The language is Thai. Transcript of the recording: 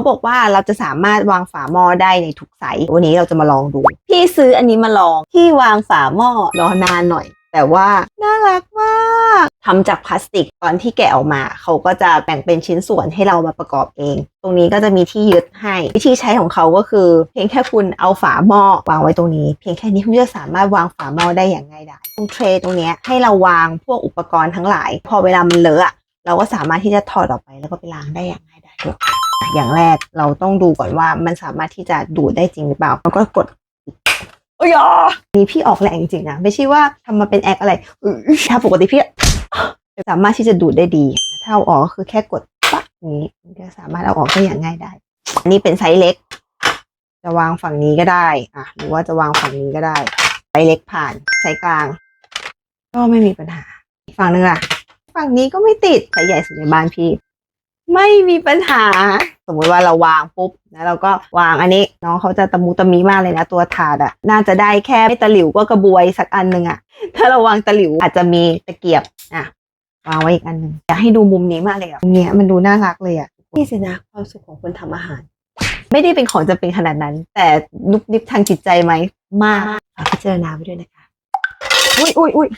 เขาบอกว่าเราจะสามารถวางฝาหม้อได้ในทุกไซส์วันนี้เราจะมาลองดู พี่ซื้ออันนี้มาลองที่วางฝาหม้อรอนานหน่อย แต่ว่าน่ารักมากทำจากพลาสติกตอนที่แกะออกมา เขาก็จะแบ่งเป็นชิ้นส่วนให้เรามาประกอบเอง ตรงนี้ก็จะมีที่ยึดให้ วิธีใช้ของเขาก็คือ เพียงแค่คุณเอาฝาหม้อวางไว้ตรงนี้ เพียงแค่นี้คุณจะสามารถวางฝาหม้อได้อย่างง่ายดายตรงเทรย์ตรงนี้ให้เราวางพวกอุปกรณ์ทั้งหลาย พอเวลามันเลอะอะเราก็สามารถที่จะถอดออกไปแล้วก็ไปล้างได้อย่างง่ายดายด้วย อย่างแรกเราต้องดูก่อนว่ามันสามารถที่จะดูดได้จริงหรือเปล่าแล้วก็กดโอ้ยอะนี่พี่ออกแรงจริงๆนะไม่ใช่ว่าทำมาเป็นแอคอะไรอื้อถ้าปกติพี่สามารถที่จะดูดได้ดี ถ้าเอาออกก็คือแค่กดปั๊บอย่างนี้มันก็สามารถเอาออกได้อย่างง่ายได้ อันนี้เป็นไซส์เล็ก จะวางฝั่งนี้ก็ได้อะหรือว่าจะวางฝั่งนี้ก็ได้ไซส์เล็กผ่านไซส์กลาง ก็ไม่มีปัญหาอีกฝั่งหนึงอะ ฝั่งนี้ก็ไม่ติดไซส์ใหญ่สุดในบ้านพี่ ไม่มีปัญหา สมมุติว่าเราวางปุ๊บแล้วเราก็วางอันนี้น้องเขาจะตะมูตะมีมากเลยนะ ตัวถาดอะน่าจะได้แค่ไม่ตะหลิวก็กระบวยสักอันหนึ่งอะถ้าเราวางตะหลิวอาจจะมีตะเกียบอะวางไว้อีกอันหนึ่งอยากให้ดูมุมนี้มากเลยอะมุมเนี้ยมันดูน่ารักเลยอะนี่สินะความสุขของคนทำอาหาร ไม่ได้เป็นของจำเป็นขนาดนั้น แต่นุบนิบทางจิตใจไหมมากฝากพิจารณาไว้ด้วยนะคะอุ้ยอุ้ยอุ้ย